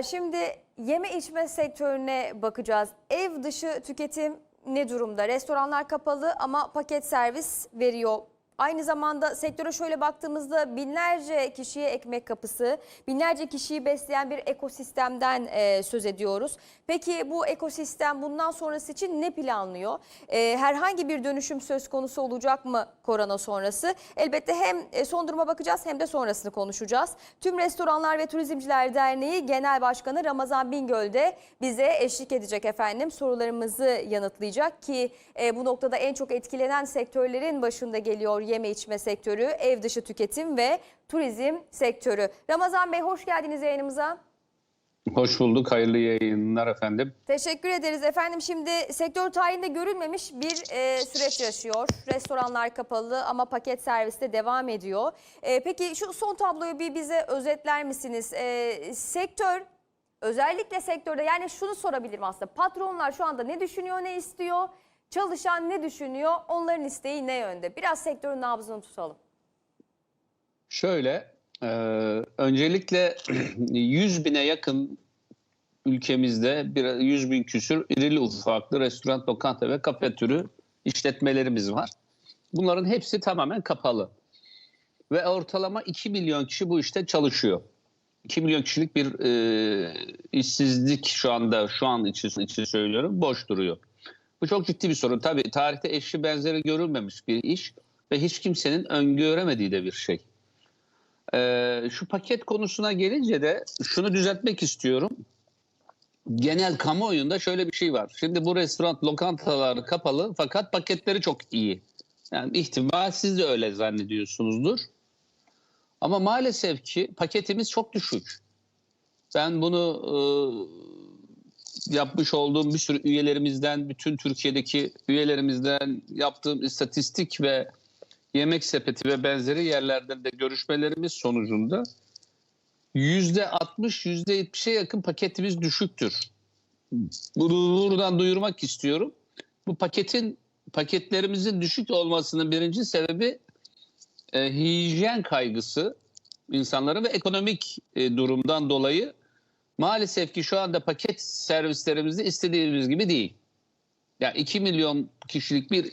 Şimdi yeme içme sektörüne bakacağız. Ev dışı tüketim ne durumda? Restoranlar kapalı ama paket servis veriyor. Aynı zamanda sektöre şöyle baktığımızda binlerce kişiye ekmek kapısı, binlerce kişiyi besleyen bir ekosistemden e, söz ediyoruz. Peki bu ekosistem bundan sonrası için ne planlıyor? E, herhangi bir dönüşüm söz konusu olacak mı korona sonrası? Elbette hem e, son duruma bakacağız hem de sonrasını konuşacağız. Tüm Restoranlar ve Turizmciler Derneği Genel Başkanı Ramazan Bingöl de bize eşlik edecek efendim. Sorularımızı yanıtlayacak ki e, bu noktada en çok etkilenen sektörlerin başında geliyor yeme içme sektörü, ev dışı tüketim ve turizm sektörü. Ramazan Bey hoş geldiniz yayınımıza. Hoş bulduk. Hayırlı yayınlar efendim. Teşekkür ederiz efendim. Şimdi sektör tarihinde görülmemiş bir e, süreç yaşıyor. Restoranlar kapalı ama paket serviste devam ediyor. E, peki şu son tabloyu bir bize özetler misiniz? E, sektör özellikle sektörde yani şunu sorabilirim aslında. Patronlar şu anda ne düşünüyor, ne istiyor? Çalışan ne düşünüyor? Onların isteği ne yönde? Biraz sektörün nabzını tutalım. Şöyle, e, öncelikle 100 bine yakın ülkemizde bir 100 bin küsür irili ufaklı restoran, lokanta ve kafe türü işletmelerimiz var. Bunların hepsi tamamen kapalı. Ve ortalama 2 milyon kişi bu işte çalışıyor. 2 milyon kişilik bir e, işsizlik şu anda şu an için, için söylüyorum boş duruyor. Bu çok ciddi bir sorun. Tabii tarihte eşi benzeri görülmemiş bir iş ve hiç kimsenin öngöremediği de bir şey. Ee, şu paket konusuna gelince de şunu düzeltmek istiyorum. Genel kamuoyunda şöyle bir şey var. Şimdi bu restoran, lokantalar kapalı fakat paketleri çok iyi. Yani ihtimal siz de öyle zannediyorsunuzdur. Ama maalesef ki paketimiz çok düşük. Ben bunu e, yapmış olduğum bir sürü üyelerimizden, bütün Türkiye'deki üyelerimizden yaptığım istatistik ve yemek sepeti ve benzeri yerlerden de görüşmelerimiz sonucunda yüzde 60, yüzde 70'e yakın paketimiz düşüktür. Bunu buradan duyurmak istiyorum. Bu paketin paketlerimizin düşük olmasının birinci sebebi e, hijyen kaygısı insanların ve ekonomik e, durumdan dolayı maalesef ki şu anda paket servislerimizde istediğimiz gibi değil. Yani 2 milyon kişilik bir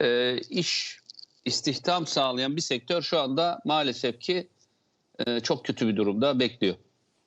e, iş istihdam sağlayan bir sektör şu anda maalesef ki e, çok kötü bir durumda bekliyor.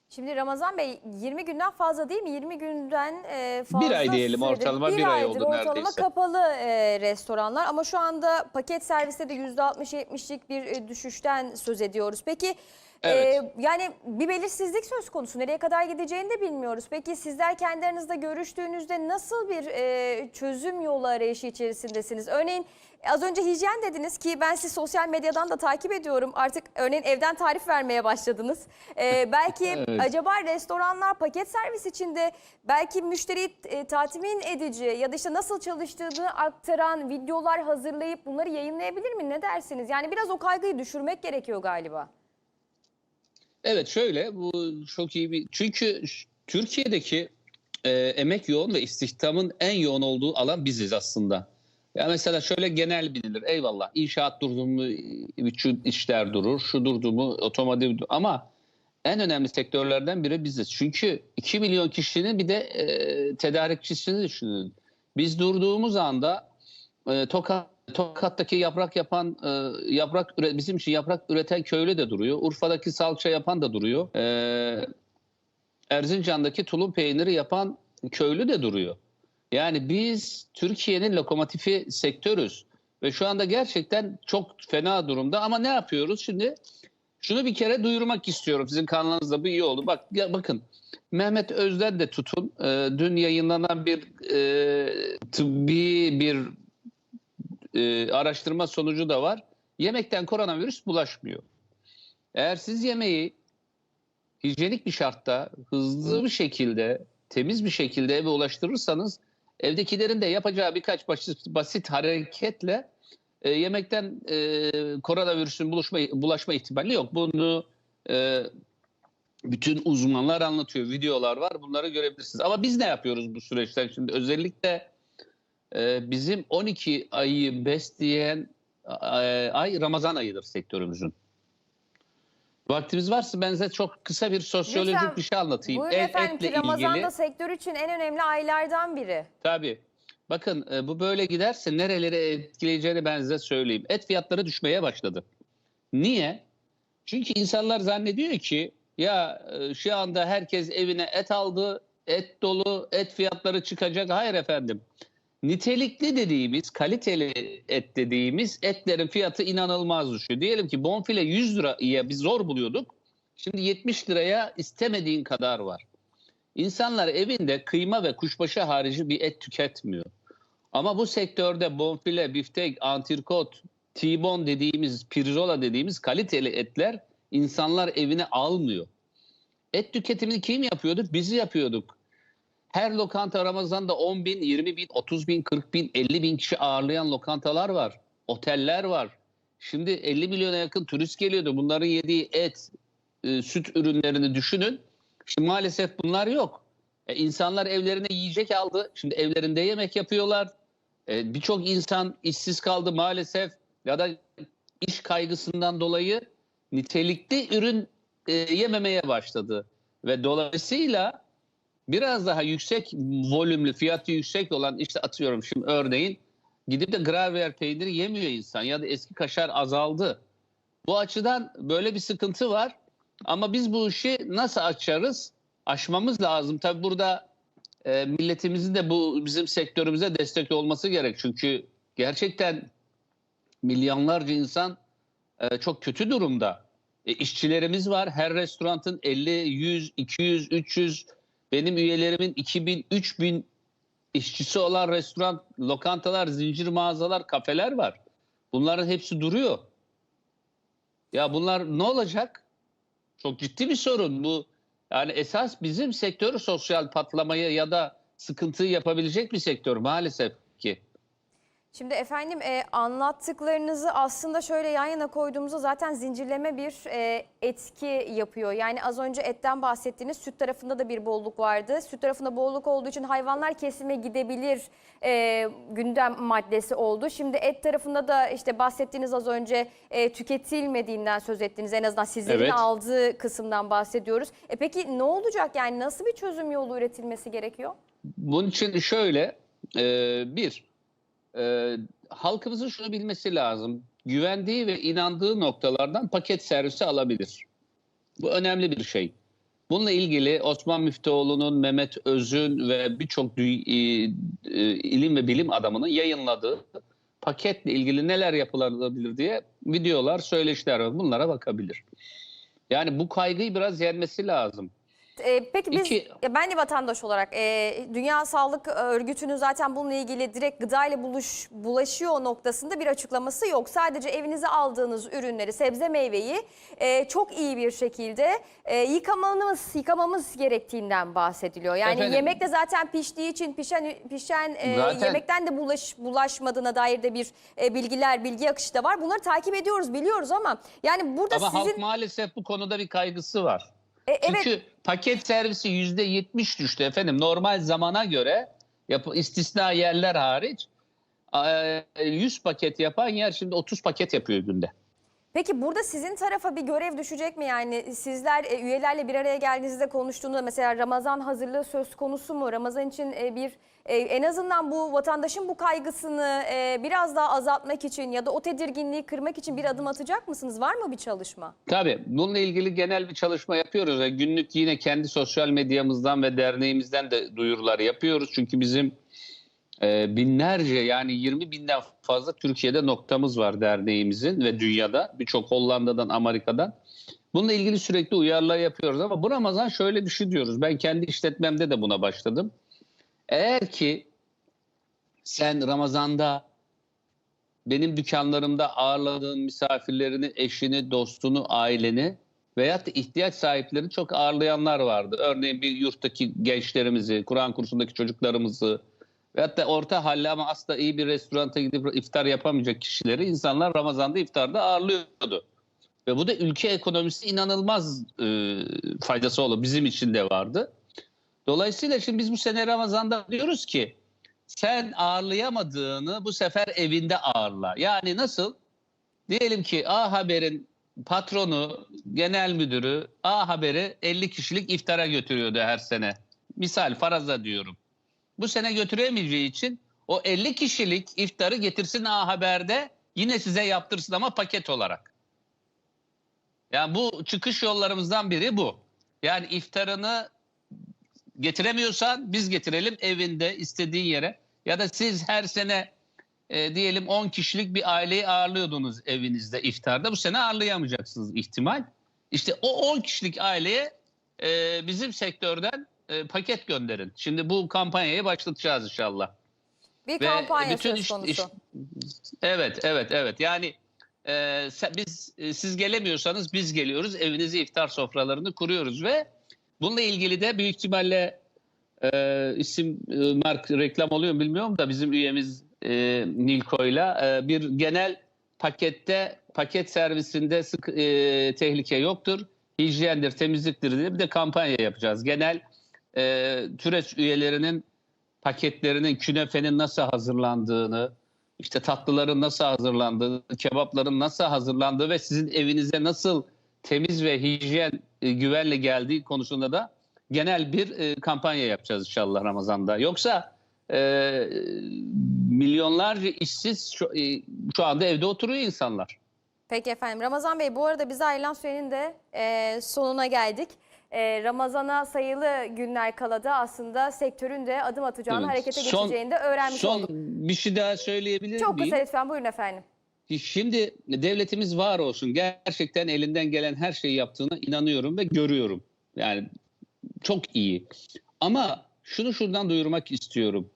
Şimdi Ramazan Bey 20 günden fazla değil mi? 20 günden e, fazla Bir ay diyelim, süredir, ortalama bir, bir ay oldu ortalama neredeyse. kapalı e, restoranlar ama şu anda paket serviste de %60-70'lik bir e, düşüşten söz ediyoruz. Peki Evet. yani bir belirsizlik söz konusu. Nereye kadar gideceğini de bilmiyoruz. Peki sizler kendi aranızda görüştüğünüzde nasıl bir e, çözüm yolu arayışı içerisindesiniz? Örneğin az önce hijyen dediniz ki ben sizi sosyal medyadan da takip ediyorum. Artık örneğin evden tarif vermeye başladınız. E, belki Evet. acaba restoranlar paket servis içinde belki müşteriyi e, tatmin edici ya da işte nasıl çalıştığını aktaran videolar hazırlayıp bunları yayınlayabilir mi? Ne dersiniz? Yani biraz o kaygıyı düşürmek gerekiyor galiba. Evet şöyle bu çok iyi bir çünkü Türkiye'deki e, emek yoğun ve istihdamın en yoğun olduğu alan biziz aslında. Ya mesela şöyle genel bilinir eyvallah inşaat durdu mu bütün işler durur şu durdu mu otomotiv dur- ama en önemli sektörlerden biri biziz. Çünkü 2 milyon kişinin bir de e, tedarikçisini düşünün. Biz durduğumuz anda e, Tokat Tokat'taki yaprak yapan e, yaprak bizim için yaprak üreten köylü de duruyor. Urfa'daki salça yapan da duruyor. E, Erzincan'daki tulum peyniri yapan köylü de duruyor. Yani biz Türkiye'nin lokomotifi sektörüz ve şu anda gerçekten çok fena durumda ama ne yapıyoruz şimdi? Şunu bir kere duyurmak istiyorum. Sizin kanalınızda bu iyi oldu. Bak ya bakın Mehmet Özden de tutun. e, dün yayınlanan bir e, tıbbi bir e, araştırma sonucu da var. Yemekten koronavirüs bulaşmıyor. Eğer siz yemeği hijyenik bir şartta, hızlı bir şekilde, temiz bir şekilde eve ulaştırırsanız evdekilerin de yapacağı birkaç basit, basit hareketle e, yemekten e, koronavirüsün buluşma, bulaşma ihtimali yok. Bunu e, bütün uzmanlar anlatıyor. Videolar var. Bunları görebilirsiniz. Ama biz ne yapıyoruz bu süreçten şimdi? Özellikle e, bizim 12 ayı besleyen e, ay Ramazan ayıdır sektörümüzün. Vaktimiz varsa ben size çok kısa bir sosyolojik Lütfen. bir şey anlatayım. Buyurun Et- efendim etle ki Ramazan'da ilgili. sektör için en önemli aylardan biri. Tabii. Bakın e, bu böyle giderse nerelere etkileyeceğini ben size söyleyeyim. Et fiyatları düşmeye başladı. Niye? Çünkü insanlar zannediyor ki ya e, şu anda herkes evine et aldı, et dolu, et fiyatları çıkacak. Hayır efendim. Nitelikli dediğimiz, kaliteli et dediğimiz etlerin fiyatı inanılmaz düşüyor. Diyelim ki bonfile 100 liraya biz zor buluyorduk. Şimdi 70 liraya istemediğin kadar var. İnsanlar evinde kıyma ve kuşbaşı harici bir et tüketmiyor. Ama bu sektörde bonfile, biftek, antrikot, T-bone dediğimiz, pirzola dediğimiz kaliteli etler insanlar evine almıyor. Et tüketimini kim yapıyordu? Bizi yapıyorduk. Her lokanta Ramazan'da 10 bin, 20 bin, 30 bin, 40 bin, 50 bin kişi ağırlayan lokantalar var. Oteller var. Şimdi 50 milyona yakın turist geliyordu. Bunların yediği et, e, süt ürünlerini düşünün. Şimdi maalesef bunlar yok. E, insanlar evlerine yiyecek aldı. Şimdi evlerinde yemek yapıyorlar. E, Birçok insan işsiz kaldı maalesef ya da iş kaygısından dolayı nitelikli ürün e, yememeye başladı. Ve dolayısıyla biraz daha yüksek volümlü, fiyatı yüksek olan işte atıyorum şimdi örneğin gidip de gravyer peyniri yemiyor insan ya da eski kaşar azaldı. Bu açıdan böyle bir sıkıntı var. Ama biz bu işi nasıl açarız? Aşmamız lazım. Tabii burada e, milletimizin de bu bizim sektörümüze destek olması gerek. Çünkü gerçekten milyonlarca insan e, çok kötü durumda. E, işçilerimiz var. Her restoranın 50, 100, 200, 300 benim üyelerimin 2000, 3000 işçisi olan restoran, lokantalar, zincir mağazalar, kafeler var. Bunların hepsi duruyor. Ya bunlar ne olacak? Çok ciddi bir sorun bu. Yani esas bizim sektör sosyal patlamayı ya da sıkıntıyı yapabilecek bir sektör maalesef ki. Şimdi efendim e, anlattıklarınızı aslında şöyle yan yana koyduğumuzda zaten zincirleme bir e, etki yapıyor. Yani az önce etten bahsettiğiniz süt tarafında da bir bolluk vardı. Süt tarafında bolluk olduğu için hayvanlar kesime gidebilir e, gündem maddesi oldu. Şimdi et tarafında da işte bahsettiğiniz az önce e, tüketilmediğinden söz ettiniz. En azından sizlerin Evet. aldığı kısımdan bahsediyoruz. E peki ne olacak yani nasıl bir çözüm yolu üretilmesi gerekiyor? Bunun için şöyle e, bir e, halkımızın şunu bilmesi lazım. Güvendiği ve inandığı noktalardan paket servisi alabilir. Bu önemli bir şey. Bununla ilgili Osman Müftüoğlu'nun, Mehmet Öz'ün ve birçok e, e, ilim ve bilim adamının yayınladığı paketle ilgili neler yapılabilir diye videolar, söyleşiler var. Bunlara bakabilir. Yani bu kaygıyı biraz yenmesi lazım. Ee, peki biz, İki- ben de vatandaş olarak e, Dünya Sağlık Örgütü'nün zaten bununla ilgili direkt gıdayla buluş, bulaşıyor noktasında bir açıklaması yok. Sadece evinize aldığınız ürünleri, sebze meyveyi e, çok iyi bir şekilde e, yıkamamız, yıkamamız gerektiğinden bahsediliyor. Yani Efendim? yemekte zaten piştiği için pişen pişen e, Zaten- yemekten de bulaş, bulaşmadığına dair de bir e, bilgiler, bilgi akışı da var. Bunları takip ediyoruz, biliyoruz ama yani burada Ama halk sizin maalesef bu konuda bir kaygısı var. E, evet Çünkü paket servisi yüzde yetmiş düştü efendim. Normal zamana göre istisna yerler hariç e, 100 paket yapan yer şimdi 30 paket yapıyor günde. Peki burada sizin tarafa bir görev düşecek mi? Yani sizler e, üyelerle bir araya geldiğinizde konuştuğunda mesela Ramazan hazırlığı söz konusu mu? Ramazan için e, bir e, en azından bu vatandaşın bu kaygısını e, biraz daha azaltmak için ya da o tedirginliği kırmak için bir adım atacak mısınız? Var mı bir çalışma? Tabii bununla ilgili genel bir çalışma yapıyoruz. Yani günlük yine kendi sosyal medyamızdan ve derneğimizden de duyurular yapıyoruz. Çünkü bizim e, binlerce yani 20 binden fazla Türkiye'de noktamız var derneğimizin ve dünyada birçok Hollanda'dan Amerika'dan. Bununla ilgili sürekli uyarılar yapıyoruz ama bu Ramazan şöyle bir şey diyoruz. Ben kendi işletmemde de buna başladım. Eğer ki sen Ramazan'da benim dükkanlarımda ağırladığın misafirlerini, eşini, dostunu, aileni veyahut da ihtiyaç sahiplerini çok ağırlayanlar vardı. Örneğin bir yurttaki gençlerimizi, Kur'an kursundaki çocuklarımızı veyahut da orta halli ama asla iyi bir restoranta gidip iftar yapamayacak kişileri insanlar Ramazan'da iftarda ağırlıyordu. Ve bu da ülke ekonomisi inanılmaz e, faydası oldu. Bizim için de vardı. Dolayısıyla şimdi biz bu sene Ramazan'da diyoruz ki sen ağırlayamadığını bu sefer evinde ağırla. Yani nasıl? Diyelim ki A Haber'in patronu, genel müdürü A Haber'i 50 kişilik iftara götürüyordu her sene. Misal faraza diyorum. Bu sene götüremeyeceği için o 50 kişilik iftarı getirsin A Haber'de yine size yaptırsın ama paket olarak. Yani bu çıkış yollarımızdan biri bu. Yani iftarını getiremiyorsan biz getirelim evinde istediğin yere. Ya da siz her sene e, diyelim 10 kişilik bir aileyi ağırlıyordunuz evinizde iftarda. Bu sene ağırlayamayacaksınız ihtimal. İşte o 10 kişilik aileye e, bizim sektörden e, paket gönderin. Şimdi bu kampanyayı başlatacağız inşallah. Bir Ve kampanya bütün söz iş- konusu. iş- evet, evet, evet. Yani e, biz e, siz gelemiyorsanız biz geliyoruz. Evinize iftar sofralarını kuruyoruz ve bununla ilgili de büyük ihtimalle e, isim e, mark reklam oluyor mu bilmiyorum da bizim üyemiz e, Nilko'yla e, bir genel pakette paket servisinde sık e, tehlike yoktur. Hijyendir, temizliktir diye bir de kampanya yapacağız. Genel e, Türeç üyelerinin paketlerinin künefenin nasıl hazırlandığını, işte tatlıların nasıl hazırlandığını, kebapların nasıl hazırlandığı ve sizin evinize nasıl temiz ve hijyen e, güvenle geldiği konusunda da genel bir e, kampanya yapacağız inşallah Ramazan'da. Yoksa e, milyonlarca işsiz şu, e, şu anda evde oturuyor insanlar. Peki efendim. Ramazan Bey bu arada bize ayrılan sürenin de e, sonuna geldik. E, Ramazan'a sayılı günler kala da aslında sektörün de adım atacağını, Evet. harekete Son- geçeceğini de öğrenmiş Son olduk. bir şey daha söyleyebilir Çok miyim? kısa lütfen buyurun efendim. Şimdi devletimiz var olsun. Gerçekten elinden gelen her şeyi yaptığına inanıyorum ve görüyorum. Yani çok iyi. Ama şunu şuradan duyurmak istiyorum.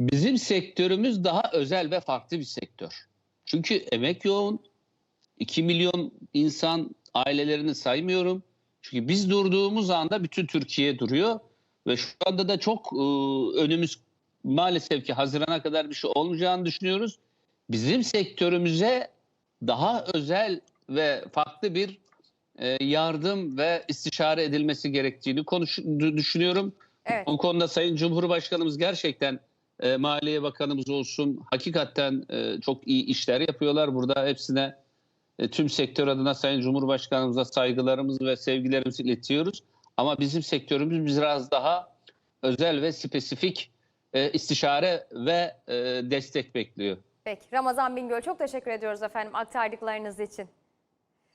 Bizim sektörümüz daha özel ve farklı bir sektör. Çünkü emek yoğun. 2 milyon insan ailelerini saymıyorum. Çünkü biz durduğumuz anda bütün Türkiye duruyor. Ve şu anda da çok e, önümüz maalesef ki Haziran'a kadar bir şey olmayacağını düşünüyoruz bizim sektörümüze daha özel ve farklı bir e, yardım ve istişare edilmesi gerektiğini konuş, dü- düşünüyorum. Evet. Bu konuda Sayın Cumhurbaşkanımız gerçekten e, Maliye Bakanımız olsun hakikaten e, çok iyi işler yapıyorlar. Burada hepsine tüm sektör adına Sayın Cumhurbaşkanımıza saygılarımızı ve sevgilerimizi iletiyoruz. Ama bizim sektörümüz biraz daha özel ve spesifik e, istişare ve e, destek bekliyor. Peki Ramazan Bingöl çok teşekkür ediyoruz efendim aktardıklarınız için.